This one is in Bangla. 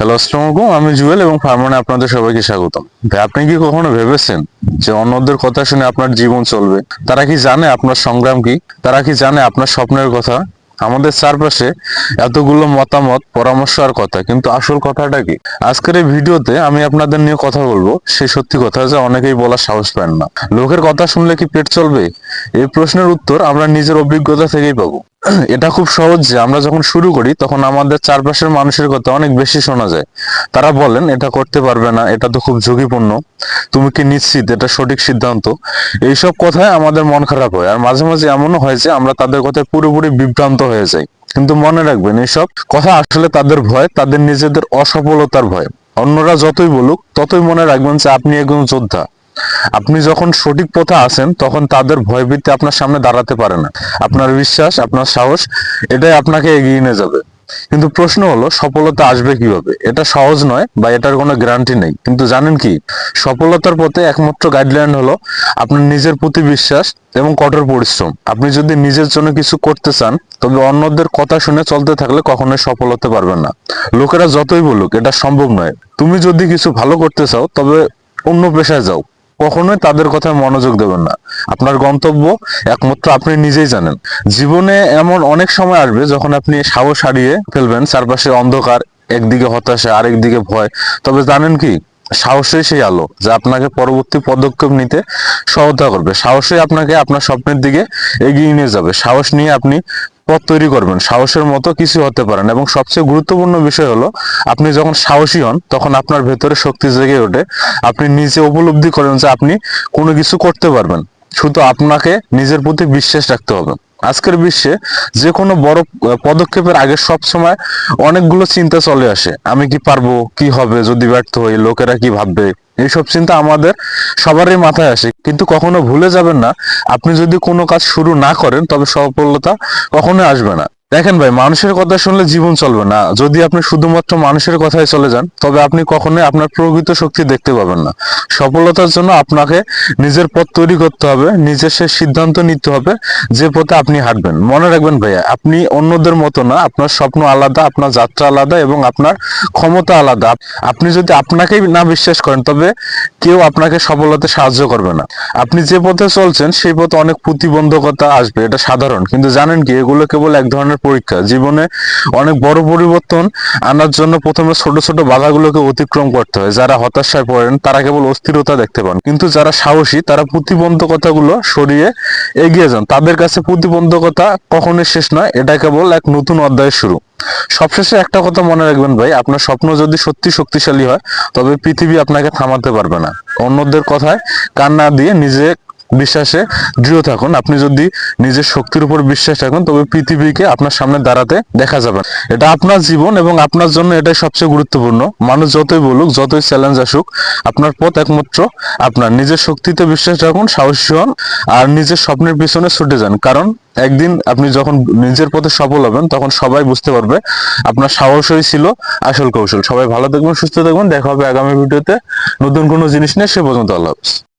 হ্যালো আলাইকুম, আমি জুয়েল এবং ফার্মানে আপনাদের সবাইকে স্বাগতম। আপনি কি কখনো ভেবেছেন যে অন্যদের কথা শুনে আপনার জীবন চলবে? তারা কি জানে আপনার সংগ্রাম কি? তারা কি জানে আপনার স্বপ্নের কথা? আমাদের চারপাশে এতগুলো মতামত, পরামর্শ আর কথা, কিন্তু আসল কথাটা কি? আজকের এই ভিডিওতে আমি আপনাদের নিয়ে কথা বলব। সেই সত্যি কথা যে অনেকেই বলার সাহস পান না। লোকের কথা শুনলে কি পেট চলবে? এই প্রশ্নের উত্তর আমরা নিজের অভিজ্ঞতা থেকেই পাবো। এটা খুব সহজ যে আমরা যখন শুরু করি, তখন আমাদের চারপাশের মানুষের কথা অনেক বেশি শোনা যায়। তারা বলেন, এটা করতে পারবে না, এটা তো খুব ঝুঁকিপূর্ণ। তুমি কি নিশ্চিত এটা সঠিক সিদ্ধান্ত? এইসব কথায় আমাদের মন খারাপ হয়। আর মাঝে মাঝে এমনও হয় যে আমরা তাদের কথায় পুরোপুরি বিভ্রান্ত হয়ে যাই। কিন্তু মনে রাখবেন, এইসব কথা আসলে তাদের ভয়, তাদের নিজেদের অসফলতার ভয়। অন্যরা যতই বলুক, ততই মনে রাখবেন যে আপনি একজন যোদ্ধা। আপনি যখন সঠিক পথে আসেন তখন তাদের ভয়ভীতি আপনার সামনে দাঁড়াতে পারে না। আপনার বিশ্বাস, আপনার সাহস, এটাই আপনাকে এগিয়ে নিয়ে যাবে। কিন্তু প্রশ্ন হলো, সফলতা আসবে কীভাবে? এটা সহজ নয় বা এটার কোনো গ্যারান্টি নেই। কিন্তু জানেন কি, সফলতার পথে একমাত্র গাইডলাইন হলো আপনার নিজের প্রতি বিশ্বাস এবং কঠোর পরিশ্রম। আপনি যদি নিজের জন্য কিছু করতে চান, তবে অন্যদের কথা শুনে চলতে থাকলে কখনোই সফল হতে পারবেন না। লোকেরা যতই বলুক, এটা সম্ভব নয়। তুমি যদি কিছু ভালো করতে চাও, তবে অন্য পেশায় যাও। কখনোই তাদের কথায় মনোযোগ দেবেন না। আপনার গন্তব্য একমাত্র আপনি নিজেই জানেন। জীবনে এমন অনেক সময় আসবে যখন আপনি সাহস হারিয়ে ফেলবেন, চারপাশে অন্ধকার, একদিকে হতাশা, আরেকদিকে ভয়। তবে জানেন কি? সাহসই সেই আলো, যা আপনাকে পরবর্তী পদক্ষেপ নিতে সহায়তা করবে। সাহসই আপনাকে আপনার স্বপ্নের দিকে এগিয়ে নিয়ে যাবে। সাহস নিয়ে আপনি পথ তৈরি করবেন। সাহসের মতো কিছু হতে পারেন এবং সবচেয়ে গুরুত্বপূর্ণ বিষয় হলো, আপনি যখন সাহসী হন, তখন আপনার ভেতরে শক্তি জেগে ওঠে। আপনি নিজে উপলব্ধি করেন যে আপনি কোনো কিছু করতে পারবেন। শুধু আপনাকে নিজের প্রতি বিশ্বাস রাখতে হবে। আজকের বিশ্বে যে কোনো বড় পদক্ষেপের আগে সব সময় অনেকগুলো চিন্তা চলে আসে। আমি কি পারব? কি হবে? যদি ব্যর্থ হই, লোকেরা কি ভাববে? এইসব চিন্তা আমাদের সবারই মাথায় আসে। কিন্তু কখনো ভুলে যাবেন না, আপনি যদি কোনো কাজ শুরু না করেন, তবে সফলতা কখনোই আসবে না। দেখেন ভাই, মানুষের কথা শুনলে জীবন চলবে না। যদি আপনি শুধুমাত্র মানুষের কথায় চলে যান, তবে আপনি কখনোই আপনার প্রকৃত শক্তি দেখতে পাবেন না। সফলতার জন্য আপনাকে নিজের পথ তৈরি করতে হবে, নিজের সে সিদ্ধান্ত নিতে হবে, যে পথে আপনি হাঁটবেন। মনে রাখবেন ভাইয়া আপনি অন্যদের মতো না, আপনার স্বপ্ন আলাদা, আপনার যাত্রা আলাদা এবং আপনার ক্ষমতা আলাদা। আপনি যদি আপনাকেই না বিশ্বাস করেন, তবে কেউ আপনাকে সফল হতে সাহায্য করবে না। আপনি যে পথে চলছেন, সেই পথে অনেক প্রতিবন্ধকতা আসবে, এটা সাধারণ। কিন্তু জানেন কি, এগুলো কেবল এক ধরনের পরীক্ষা। জীবনে অনেক বড় পরিবর্তন আনার জন্য প্রথমে ছোট ছোট বাধাগুলোকে অতিক্রম করতে হয়। যারা হতাশায় পড়েন, তারা কেবল অস্থিরতা দেখতে পান। কিন্তু যারা সাহসী, তারা প্রতিবন্ধকতাগুলো সরিয়ে এগিয়ে যান। তাদের কাছে প্রতিবন্ধকতা কখনোই শেষ নয়, এটা কেবল এক নতুন অধ্যায়ের শুরু। সবশেষে একটা কথা মনে রাখবেন ভাই, আপনার স্বপ্ন যদি সত্যি শক্তিশালী হয়, তবে পৃথিবী আপনাকে থামাতে পারবে না। অন্যদের কথায় কান না দিয়ে নিজে বিশ্বাসে দৃঢ় থাকুন। আপনি যদি নিজের শক্তির উপর বিশ্বাস রাখেন, তবে পৃথিবীকে আপনার সামনে দাঁড়াতে দেখা যাবে। এটা আপনার জীবন এবং আপনার জন্য এটাই সবচেয়ে গুরুত্বপূর্ণ। মানুষ যতই বলুক, যতই চ্যালেঞ্জ আসুক, আপনার পথ একমাত্র আপনার। নিজের শক্তিতে বিশ্বাস রাখুন, সাহসী হন, আর নিজের স্বপ্নের পিছনে ছুটে যান। কারণ একদিন আপনি যখন নিজের পথে সফল হবেন, তখন সবাই বুঝতে পারবে আপনার সাহসই ছিল আসল কৌশল। সবাই ভালো থাকবেন, সুস্থ থাকবেন। দেখা হবে আগামী ভিডিওতে। নতুন কোনো জিনিস নিয়ে সে পর্যন্ত আল্লাহ